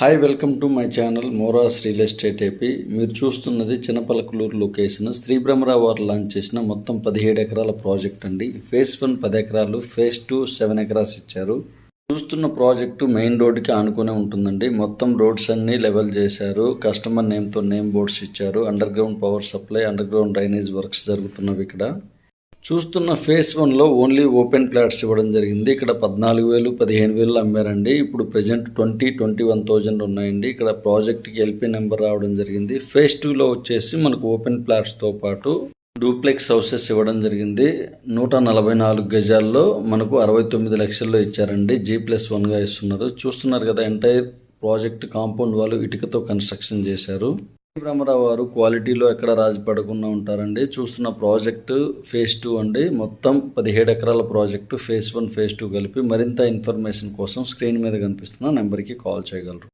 Hi welcome to my channel మోరాస్ real estate AP. మీరు చూస్తున్నది Chinnapalakaluru location Sri Brahmarao వారు లాంచ్ చేసిన మొత్తం పదిహేడు ఎకరాల ప్రాజెక్ట్ అండి. ఫేజ్ వన్ పది ఎకరాలు ఫేజ్ టూ సెవెన్ ఎకరాస్ ఇచ్చారు. చూస్తున్న ప్రాజెక్టు మెయిన్ రోడ్డుకి ఆనుకునే ఉంటుందండి. మొత్తం రోడ్స్ అన్ని లెవెల్ చేశారు. కస్టమర్ నేమ్తో నేమ్ బోర్డ్స్ ఇచ్చారు. Under ground power supply under ground drainage works జరుగుతున్నవి ఇక్కడ. చూస్తున్న ఫేస్ వన్లో ఓన్లీ ఓపెన్ ప్లాట్స్ ఇవ్వడం జరిగింది. ఇక్కడ పద్నాలుగు వేలు పదిహేను వేలు అమ్మారండి. ఇప్పుడు present twenty twenty one thousand ఉన్నాయండి. ఇక్కడ ప్రాజెక్ట్కి ఎల్పీ నెంబర్ రావడం జరిగింది. ఫేస్ టూలో వచ్చేసి మనకు ఓపెన్ ప్లాట్స్తో పాటు డూప్లెక్స్ హౌసెస్ ఇవ్వడం జరిగింది. నూట నలభై నాలుగు గజాల్లో మనకు అరవై తొమ్మిది లక్షల్లో ఇచ్చారండి. జీ ప్లస్ వన్గా ఇస్తున్నారు. చూస్తున్నారు కదా ఎంటైర్ ప్రాజెక్ట్ కాంపౌండ్ వాళ్ళు ఇటుకతో కన్స్ట్రక్షన్ చేశారు. బ్రహ్మరావు గారు క్వాలిటీలో ఎక్కడ రాజీ పడకుండా ఉంటారండి. చూస్తున్న ప్రాజెక్టు ఫేజ్ టూ అండి. మొత్తం పదిహేడు ఎకరాల project phase one phase two కలిపి మరింత ఇన్ఫర్మేషన్ కోసం స్క్రీన్ మీద కనిపిస్తున్న నెంబర్కి కాల్ చేయగలరు.